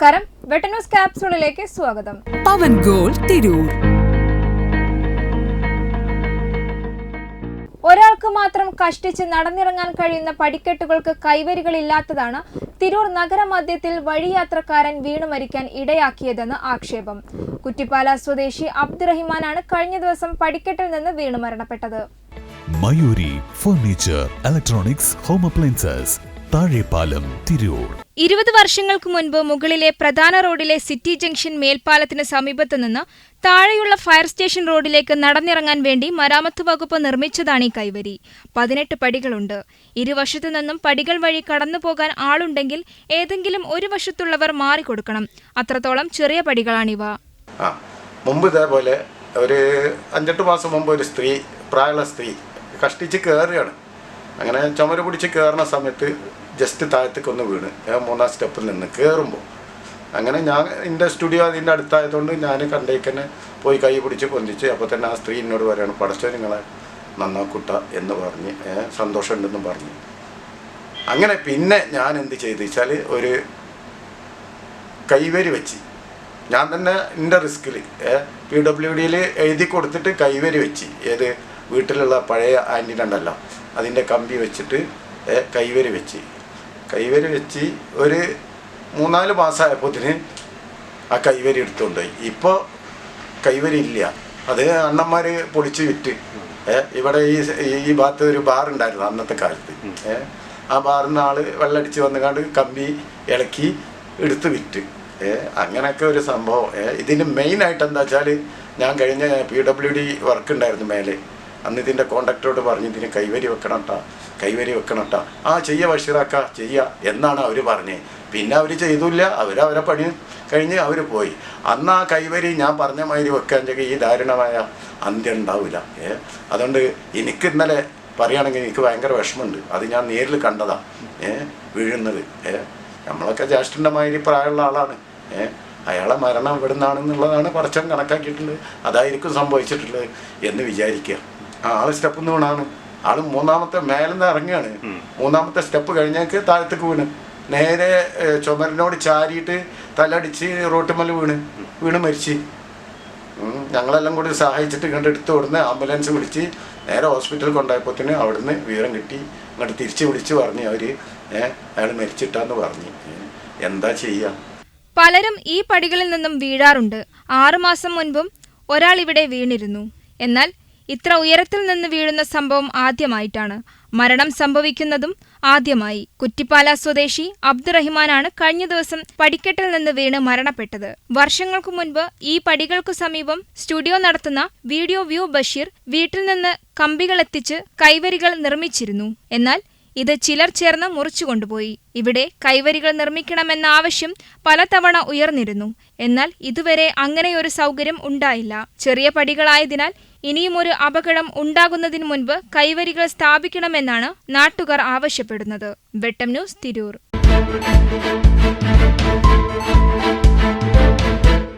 നമസ്കാരം. വെട്ടന്യൂസ് ക്യാപ്സൂളിലേക്ക് സ്വാഗതം. പവൻ ഗോൾ തിരൂർ. ഒരാൾക്ക് മാത്രം കഷ്ടിച്ച് നടന്നിറങ്ങാൻ കഴിയുന്ന പടിക്കെട്ടുകൾക്ക് കൈവരികളില്ലാത്തതാണ് തിരൂർ നഗരമധ്യത്തിൽ വഴിയാത്രക്കാരൻ വീണു മരിക്കാൻ ഇടയാക്കിയതെന്ന് ആക്ഷേപം. കുറ്റിപ്പാല സ്വദേശി അബ്ദുറഹിമാനാണ് കഴിഞ്ഞ ദിവസം പടിക്കെട്ടിൽ നിന്ന് വീണു മരണപ്പെട്ടത്. Mayuri furniture electronics home appliances Thazhepalam Tirur. ഇരുപത് വർഷങ്ങൾക്ക് മുൻപ് മുകളിലെ പ്രധാന റോഡിലെ സിറ്റി ജംഗ്ഷൻ മേൽപ്പാലത്തിന് സമീപത്തു നിന്ന് താഴെയുള്ള ഫയർ സ്റ്റേഷൻ റോഡിലേക്ക് നടന്നിറങ്ങാൻ വേണ്ടി മരാമത്ത് വകുപ്പ് നിർമ്മിച്ചതാണ് ഈ കൈവരി. പതിനെട്ട് പടികളുണ്ട്. ഇരുവശത്തു നിന്നും പടികൾ വഴി കടന്നുപോകാൻ ആളുണ്ടെങ്കിൽ ഏതെങ്കിലും ഒരു വശത്തുള്ളവർ മാറിക്കൊടുക്കണം. അത്രത്തോളം ചെറിയ പടികളാണിവ. മുമ്പ് ഇതേപോലെ ഒരു അഞ്ചെട്ട് മാസം മുമ്പ് ഒരു സ്ത്രീ പ്രായമുള്ള സ്ത്രീ കഷ്ടിച്ച് കയറുകയാണ് അങ്ങനെ ചുമര പിടിച്ച് കയറുന്ന സമയത്ത് ജസ്റ്റ് താഴത്തേക്ക് ഒന്ന് വീണ്. ഞാൻ മൂന്നാം സ്റ്റെപ്പിൽ നിന്ന് കയറുമ്പോൾ അങ്ങനെ ഞാൻ എന്റെ സ്റ്റുഡിയോ അതിന്റെ അടുത്തായതുകൊണ്ട് ഞാൻ കണ്ടേക്കന്നെ പോയി കൈ പിടിച്ച് പൊന്തിച്ച് അപ്പോൾ തന്നെ ആ സ്ത്രീ എന്നോട് പറയാണ് പടച്ചോ നിങ്ങളെ നന്നാക്കുട്ട എന്ന് പറഞ്ഞ് സന്തോഷമുണ്ടെന്നും പറഞ്ഞു. അങ്ങനെ പിന്നെ ഞാൻ എന്ത് ചെയ്തു വെച്ചാൽ ഒരു കൈവരി വെച്ച്. ഞാൻ തന്നെ എന്റെ റിസ്കിൽ പി ഡബ്ല്യു ഡിയിൽ എഴുതി കൊടുത്തിട്ട് കൈവരി വെച്ച്. ഏത് വീട്ടിലുള്ള പഴയ ആന്റിനുണ്ടല്ലോ അതിന്റെ കമ്പി വെച്ചിട്ട് കൈവരി വെച്ച്. കൈവരി വെച്ച് ഒരു മൂന്നാൽ മാസമായപ്പോത്തിന് ആ കൈവരി എടുത്തുകൊണ്ടുപോയി. ഇപ്പോൾ കൈവരി ഇല്ല. അത് അണ്ണന്മാർ പൊളിച്ച് വിറ്റ്. ഇവിടെ ഈ ഈ ഭാഗത്ത് ഒരു ബാർ ഉണ്ടായിരുന്നു അന്നത്തെ കാലത്ത്. ആ ബാറിൽ നിന്ന് ആൾ വെള്ളടിച്ച് വന്നുകൊണ്ട് കമ്പി ഇളക്കി എടുത്ത് വിറ്റ്. അങ്ങനെയൊക്കെ ഒരു സംഭവം. ഇതിന് മെയിനായിട്ട് എന്താ വെച്ചാൽ ഞാൻ കഴിഞ്ഞ പി ഡബ്ല്യു ഡി വർക്ക് ഉണ്ടായിരുന്നു മേലെ. അന്ന് ഇതിന്റെ കോണ്ടാക്ടറോട് പറഞ്ഞു ഇതിന് കൈവരി വെക്കണം ട്ടാ കൈവരി വെക്കണം ട്ടാ ആ ചെയ്യ ബഷീറാക്ക ചെയ്യ എന്നാണ് അവർ പറഞ്ഞത് പിന്നെ അവർ ചെയ്തില്ല അവരവരെ അവരെ പണി കഴിഞ്ഞ് അവർ പോയി. അന്ന് ആ കൈവരി ഞാൻ പറഞ്ഞ മാതിരി വെക്കാണെങ്കിൽ ഈ ദാരുണമായ അന്ത്യം ഉണ്ടാവില്ല ഏ? അതുകൊണ്ട് എനിക്ക് ഇന്നലെ പറയുകയാണെങ്കിൽ എനിക്ക് ഭയങ്കര വിഷമമുണ്ട്. അത് ഞാൻ നേരിൽ കണ്ടതാണ് ഏ? വീഴുന്നത്. ഏ? നമ്മളൊക്കെ ജ്യേഷ്ഠന്റെ മാതിരി പ്രായമുള്ള ആളാണ്. ഏ? അയാളെ മരണം ഇവിടുന്നാണെന്നുള്ളതാണ് കുറച്ചും കണക്കാക്കിയിട്ടുണ്ട്. അതായിരിക്കും സംഭവിച്ചിട്ടുള്ളത് എന്ന് വിചാരിക്കുക. ആൾ സ്റ്റെപ്പ് വീണാണ് ആൾ മൂന്നാമത്തെ മേലെന്ന് ഇറങ്ങുകയാണ്. മൂന്നാമത്തെ സ്റ്റെപ്പ് കഴിഞ്ഞേക്ക് താഴത്തേക്ക് വീണ്. നേരെ ചുമരിനോട് ചാരിയിട്ട് തലടിച്ച് റോട്ടുമല വീണ്. വീണ് മരിച്ച്. ഞങ്ങളെല്ലാം കൂടി സഹായിച്ചിട്ട് ഇങ്ങോട്ട് എടുത്ത് കൊടുന്ന് ആംബുലൻസ് വിളിച്ച് നേരെ ഹോസ്പിറ്റലിൽ കൊണ്ടായപ്പോത്തിന് അവിടുന്ന് വിവരം കിട്ടി. ഇങ്ങോട്ട് തിരിച്ചു വിളിച്ച് പറഞ്ഞു അവർ ഏഹ് അയാൾ മരിച്ചിട്ടാന്ന് പറഞ്ഞു. എന്താ ചെയ്യാ? പലരും ഈ പടികളിൽ നിന്നും വീഴാറുണ്ട്. ആറുമാസം മുൻപും ഒരാൾ ഇവിടെ വീണിരുന്നു. എന്നാൽ ഇത്ര ഉയരത്തിൽ നിന്ന് വീഴുന്ന സംഭവം ആദ്യമായിട്ടാണ്. മരണം സംഭവിക്കുന്നതും ആദ്യമായി. കുറ്റിപ്പാല സ്വദേശി അബ്ദുറഹിമാനാണ് കഴിഞ്ഞ ദിവസം പടിക്കെട്ടിൽ നിന്ന് വീണ് മരണപ്പെട്ടത്. വർഷങ്ങൾക്കു മുൻപ് ഈ പടികൾക്കു സമീപം സ്റ്റുഡിയോ നടത്തുന്ന വീഡിയോ വ്യൂ ബഷീർ വീട്ടിൽ നിന്ന് കമ്പികളെത്തിച്ച് കൈവരികൾ നിർമ്മിച്ചിരുന്നു. എന്നാൽ ഇത് ചിലർ ചേർന്ന് മുറിച്ചു കൊണ്ടുപോയി. ഇവിടെ കൈവരികൾ നിർമ്മിക്കണമെന്ന ആവശ്യം പലതവണ ഉയർന്നിരുന്നു. എന്നാൽ ഇതുവരെ അങ്ങനെയൊരു സൗകര്യം ഉണ്ടായില്ല. ചെറിയ പടികളായതിനാൽ ഇനിയും ഒരു അപകടം ഉണ്ടാകുന്നതിന് മുൻപ് കൈവരികൾ സ്ഥാപിക്കണമെന്നാണ് നാട്ടുകാർ ആവശ്യപ്പെടുന്നത്. വെട്ടം ന്യൂസ് തിരൂർ.